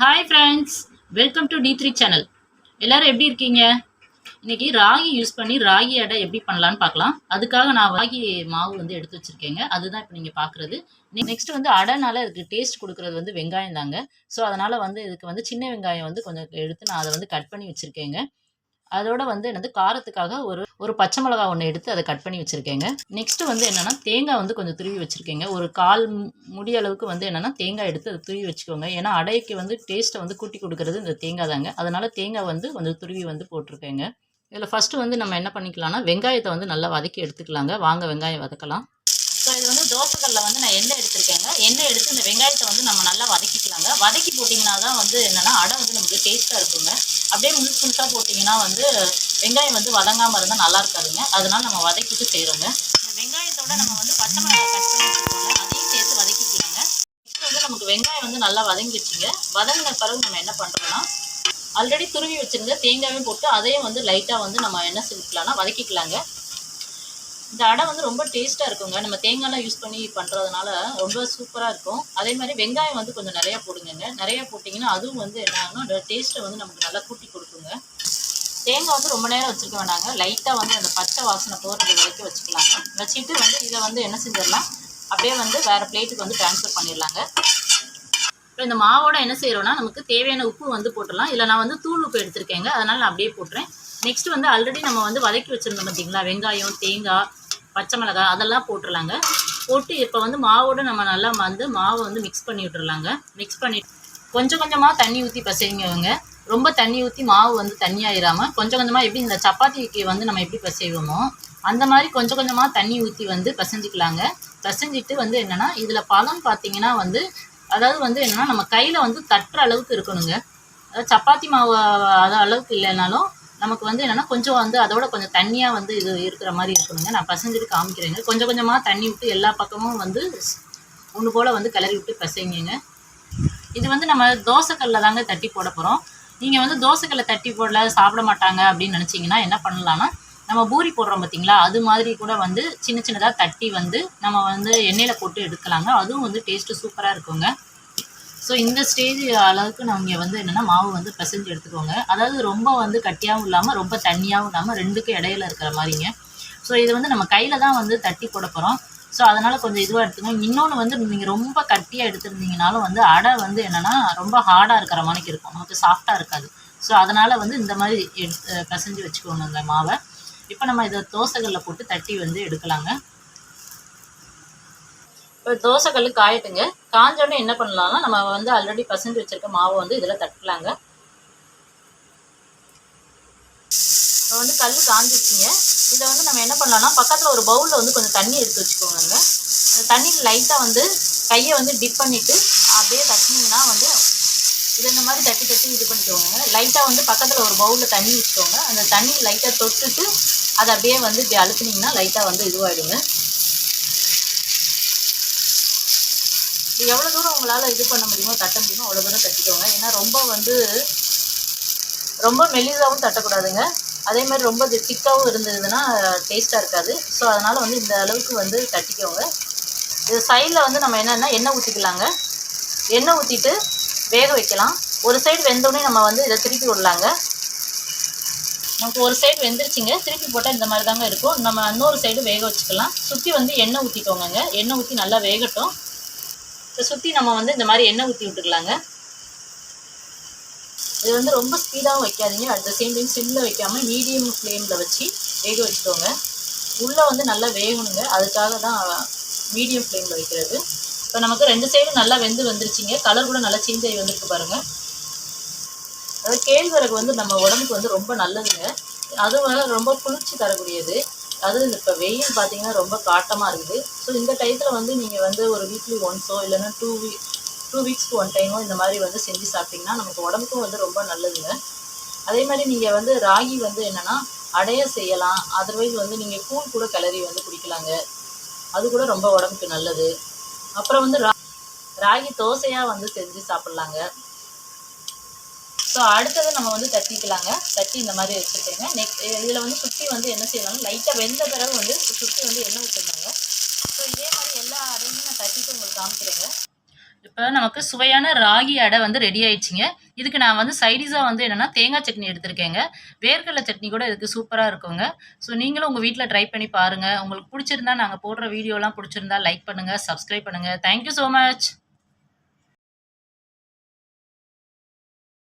Hi friends welcome to D three channel எல்லாரும் எப்படி இருக்கீங்க? இன்னைக்கு ராகி யூஸ் பண்ணி ராகி அடை எப்படி பண்ணலான்னு பார்க்கலாம். அதுக்காக நான் ராகி மாவு வந்து எடுத்து வச்சிருக்கேங்க. அதுதான் இப்போ நீங்கள் பார்க்குறது. நெக்ஸ்ட் வந்து அடைனால இதுக்கு டேஸ்ட் கொடுக்குறது வந்து வெங்காயம் தாங்க. ஸோ அதனால் வந்து இதுக்கு வந்து சின்ன வெங்காயம் வந்து கொஞ்சம் எடுத்து நான் அதை வந்து கட் பண்ணி வச்சுருக்கேங்க. அதோட வந்து என்னது காரத்துக்காக ஒரு ஒரு பச்சை மிளகா ஒன்று எடுத்து அதை கட் பண்ணி வச்சுருக்கேங்க. நெக்ஸ்ட்டு வந்து என்னென்னா தேங்காய் வந்து கொஞ்சம் துருவி வச்சுருக்கேங்க. ஒரு கால் மு- அளவுக்கு வந்து என்னென்னா தேங்காய் எடுத்து அதை துருவி வச்சுக்கோங்க. ஏன்னா அடைக்கு வந்து டேஸ்ட்டை வந்து கூட்டி கொடுக்குறது இந்த தேங்காய் தாங்க. அதனால் தேங்காய் வந்து கொஞ்சம் துருவி வந்து போட்டிருக்கேங்க. இதில் ஃபஸ்ட்டு வந்து நம்ம என்ன பண்ணிக்கலாம்னா வெங்காயத்தை வந்து நல்லா வதக்கி எடுத்துக்கலாங்க. வாங்க வெங்காயம் வதக்கலாம். ஸோ இது வந்து தோசைகளில் வந்து நான் எண்ணெய் எடுத்திருக்கேங்க. எண்ணெய் எடுத்து இந்த வெங்காயத்தை வந்து நம்ம நல்லா வதக்கிக்கலாங்க. வதக்கி போட்டிங்கன்னா தான் வந்து என்னென்னா அடை வந்து நமக்கு டேஸ்ட்டாக இருக்குங்க. அப்படியே முழுசு முழுசாக போட்டிங்கன்னா வந்து வெங்காயம் வந்து வதங்காமல் இருந்தால் நல்லா இருக்காதுங்க. அதனால் நம்ம வதக்கிட்டு செய்கிறோங்க இந்த வெங்காயத்தோட நம்ம வந்து பச்சை மிளகாய் கட் பண்ணி வச்சுக்கோங்க அதையும் சேர்த்து வதக்கிக்கலாங்க. நெக்ஸ்ட் வந்து நமக்கு வெங்காயம் வந்து நல்லா வதங்கிடுச்சுங்க. வதங்கின பிறகு நம்ம என்ன பண்ணுறோம்னா ஆல்ரெடி துருவி வச்சுருந்த தேங்காயும் போட்டு அதையும் வந்து லைட்டாக வந்து நம்ம என்ன செஞ்சுக்கலாம்னா வதக்கிக்கலாங்க. இந்த அடை வந்து ரொம்ப டேஸ்ட்டாக இருக்குங்க. நம்ம தேங்காய்லாம் யூஸ் பண்ணி பண்ணுறதுனால ரொம்ப சூப்பராக இருக்கும். அதே மாதிரி வெங்காயம் வந்து கொஞ்சம் நிறையா போடுங்கங்க. நிறையா போட்டிங்கன்னா அதுவும் வந்து என்ன ஆகும் அந்த டேஸ்ட்டை வந்து நமக்கு நல்லா கூட்டி கொடுக்குங்க. தேங்காய் வந்து ரொம்ப நேரம் வச்சுருக்க வேண்டாங்க லைட்டாக வந்து அந்த பச்சை வாசனை போகிறது வரைக்கும் வச்சுக்கலாங்க. வச்சுட்டு வந்து இதை வந்து என்ன செஞ்சிடலாம்? அப்படியே வந்து வேறு பிளேட்டுக்கு வந்து ட்ரான்ஸ்ஃபர் பண்ணிடலாங்க. இப்போ இந்த மாவோட என்ன செய்கிறோன்னா நமக்கு தேவையான உப்பு வந்து போட்டுடலாம். இல்லை நான் வந்து தூள் உப்பு எடுத்திருக்கேங்க. அதனால் நான் அப்படியே போட்டுறேன். நெக்ஸ்ட் வந்து ஆல்ரெடி நம்ம வந்து வதக்கி வச்சுருந்தோம் பார்த்தீங்களா வெங்காயம் தேங்காய் பச்சை மிளகாய் அதெல்லாம் போட்டுடலாங்க போட்டு இப்போ வந்து மாவோடு நம்ம நல்லா வந்து மாவை வந்து மிக்ஸ் பண்ணி விட்டுறலாங்க. மிக்ஸ் பண்ணி கொஞ்சம் கொஞ்சமாக தண்ணி ஊற்றி பசைங்கவங்க ரொம்ப தண்ணி ஊற்றி மாவு வந்து தண்ணியாயிராமல் கொஞ்சம் கொஞ்சமாக எப்படி இந்த சப்பாத்திக்கு வந்து நம்ம எப்படி பசைவோமோ அந்த மாதிரி கொஞ்சம் கொஞ்சமாக தண்ணி ஊற்றி வந்து பசைஞ்சிக்கலாங்க. பசைஞ்சிட்டு வந்து என்னென்னா இதில் பதம் பார்த்தீங்கன்னா வந்து அதாவது வந்து என்னென்னா நம்ம கையில் வந்து தட்டுற அளவுக்கு இருக்கணுங்க. அதாவது சப்பாத்தி மாவு அது அளவுக்கு இல்லைனாலும் நமக்கு வந்து என்னென்னா கொஞ்சம் வந்து அதோட கொஞ்சம் தண்ணியாக வந்து இது இருக்கிற மாதிரி இருக்கணுங்க. நான் பசஞ்சிட்டு காமிக்கிறேங்க. கொஞ்சம் கொஞ்சமாக தண்ணி விட்டு எல்லா பக்கமும் வந்து ஒன்று போல் வந்து கிளறி விட்டு பசங்க இது வந்து நம்ம தோசைக்கல்ல தாங்க தட்டி போட போகிறோம் நீங்கள் வந்து தோசைக்கல்ல தட்டி போடல சாப்பிட மாட்டாங்க அப்படின்னு நினச்சிங்கன்னா என்ன பண்ணலாம்னா நம்ம பூரி போடுறோம் பார்த்தீங்களா அது மாதிரி கூட வந்து சின்ன சின்னதாக தட்டி வந்து நம்ம வந்து எண்ணெயில் போட்டு எடுக்கலாங்க. அதுவும் வந்து டேஸ்ட்டு சூப்பராக இருக்குங்க. ஸோ இந்த ஸ்டேஜ் அளவுக்கு நீங்கள் வந்து என்னென்னா மாவு வந்து பிசைஞ்சு எடுத்துக்கோங்க. அதாவது ரொம்ப வந்து கட்டியாகவும் இல்லாமல் ரொம்ப தண்ணியாகவும் இல்லாமல் ரெண்டுக்கும் இடையில இருக்கிற மாதிரிங்க. ஸோ இது வந்து நம்ம கையில் தான் வந்து தட்டி போட போகிறோம் ஸோ அதனால் கொஞ்சம் இதுவாக எடுத்துக்கோங்க. இன்னொன்று வந்து நீங்கள் ரொம்ப கட்டியாக எடுத்துருந்தீங்கனாலும் வந்து அடை வந்து என்னென்னா ரொம்ப ஹார்டாக இருக்கிற மாதிரி இருக்கும். நமக்கு சாஃப்டாக இருக்காது. ஸோ அதனால் வந்து இந்த மாதிரி எடுத்து பிசைஞ்சு வச்சுக்கோங்க இந்த மாவை. இப்போ நம்ம இதை தோசைகளில் போட்டு தட்டி வந்து எடுக்கலாங்க. இப்போ தோசைகள் காயட்டுங்க. காஞ்சோடனே என்ன பண்ணலாம்னா நம்ம வந்து ஆல்ரெடி பசஞ்சு வச்சிருக்க மாவை வந்து இதில் தட்டலாங்க இப்போ வந்து கல் காஞ்சிருச்சுங்க. இதை வந்து நம்ம என்ன பண்ணலாம்னா பக்கத்தில் ஒரு பவுலில் வந்து கொஞ்சம் தண்ணி எடுத்து வச்சுக்கோங்க அந்த தண்ணியில் லைட்டாக வந்து கையை வந்து டிப் பண்ணிவிட்டு அப்படியே தட்டினீங்கன்னா வந்து இது இந்த மாதிரி தட்டி தட்டி இது பண்ணிக்கோங்க. லைட்டாக வந்து பக்கத்தில் ஒரு பவுலில் தண்ணி வச்சுக்கோங்க. அந்த தண்ணி லைட்டாக தொட்டுட்டு அதை அப்படியே வந்து இப்படி அழுத்துனீங்கன்னா லைட்டாக வந்து இதுவாகிடுங்க எவ்வளோ தூரம் உங்களால் இது பண்ண முடியுமோ தட்ட முடியுமோ அவ்வளோ தூரம் தட்டிக்கோங்க. ஏன்னா ரொம்ப வந்து ரொம்ப மெலிசாவும் தட்டக்கூடாதுங்க. அதே மாதிரி ரொம்ப திக்காகவும் இருந்ததுன்னா டேஸ்ட்டாக இருக்காது. ஸோ அதனால் வந்து இந்த அளவுக்கு வந்து தட்டிக்கோங்க. இது சைடில் வந்து நம்ம என்னென்னா எண்ணெய் ஊற்றிக்கலாங்க எண்ணெய் ஊற்றிட்டு வேக வைக்கலாம். ஒரு சைடு வெந்தோடனே நம்ம வந்து இதை திருப்பி விடலாங்க. நமக்கு ஒரு சைடு வெந்துருச்சுங்க. திருப்பி போட்டால் இந்த மாதிரி தாங்க இருக்கும். நம்ம இன்னொரு சைடு வேக வச்சுக்கலாம். சுற்றி வந்து எண்ணெய் ஊற்றிக்கோங்க எண்ணெய் ஊற்றி நல்லா வேகட்டும். இப்போ சுற்றி நம்ம வந்து இந்த மாதிரி எண்ணெய் ஊற்றி விட்டுக்கலாங்க. இது வந்து ரொம்ப ஸ்பீடாகவும் வைக்காதீங்க. அட் த சேம் டைம் சிம்மில் வைக்காமல் மீடியம் ஃப்ளேமில் வச்சு வேக வச்சுக்கோங்க. உள்ளே வந்து நல்லா வேகணுங்க. அதுக்காக தான் மீடியம் ஃப்ளேமில் வைக்கிறது. இப்போ நமக்கு ரெண்டு சைடும் நல்லா வெந்து வந்துருச்சுங்க. கலர் கூட நல்லா சேஞ்ச் ஆகி வந்துருக்கு பாருங்கள் அதாவது கேழ்வரகு வந்து நம்ம உடம்புக்கு வந்து ரொம்ப நல்லதுங்க. அதுவும் ரொம்ப குளிர்ச்சி தரக்கூடியது. அதுவும் இப்போ வெயில் பார்த்தீங்கன்னா ரொம்ப காட்டமாக இருக்குது. ஸோ இந்த டயத்தில் வந்து நீங்கள் வந்து ஒரு வீக்லி ஒன்ஸோ இல்லைன்னா டூ வீக் டூ வீக்ஸ்க்கு ஒன் டைமோ இந்த மாதிரி வந்து செஞ்சு சாப்பிட்டிங்கன்னா நமக்கு உடம்புக்கும் வந்து ரொம்ப நல்லதுங்க. அதே மாதிரி நீங்கள் வந்து ராகி வந்து என்னென்னா அடைய செய்யலாம். அதர்வைஸ் வந்து நீங்கள் கூழ் கூட கிளறி வந்து குடிக்கலாங்க. அது கூட ரொம்ப உடம்புக்கு நல்லது. அப்புறம் வந்து ரா ராகி தோசையாக வந்து செஞ்சு சாப்பிட்லாங்க. ஸோ அடுத்தது நம்ம வந்து தட்டிக்கலாங்க. தட்டி இந்த மாதிரி வச்சுருக்கேங்க. நெக்ஸ்ட் இதில் வந்து சுற்றி வந்து என்ன செய்யணும் லைட்டாக வெந்த பிறகு வந்து சுற்றி வந்து எண்ணெய் ஊற்றிருந்தாங்க ஸோ இதே மாதிரி எல்லா அடையுமே நான் தட்டிட்டு உங்களுக்கு காமிக்கிறேங்க. இப்போ நமக்கு சுவையான ராகி அடை வந்து ரெடி ஆயிடுச்சுங்க. இதுக்கு நான் வந்து சைடிஷாக வந்து என்னென்னா தேங்காய் சட்னி எடுத்திருக்கேங்க. வேர்க்கடலை சட்னி கூட இதுக்கு சூப்பராக இருக்குங்க. ஸோ நீங்களும் உங்கள் வீட்டில் ட்ரை பண்ணி பாருங்கள் உங்களுக்கு பிடிச்சிருந்தா நாங்கள் போடுற வீடியோலாம் பிடிச்சிருந்தா லைக் பண்ணுங்கள் சப்ஸ்கிரைப் பண்ணுங்கள் தேங்க்யூ ஸோ மச்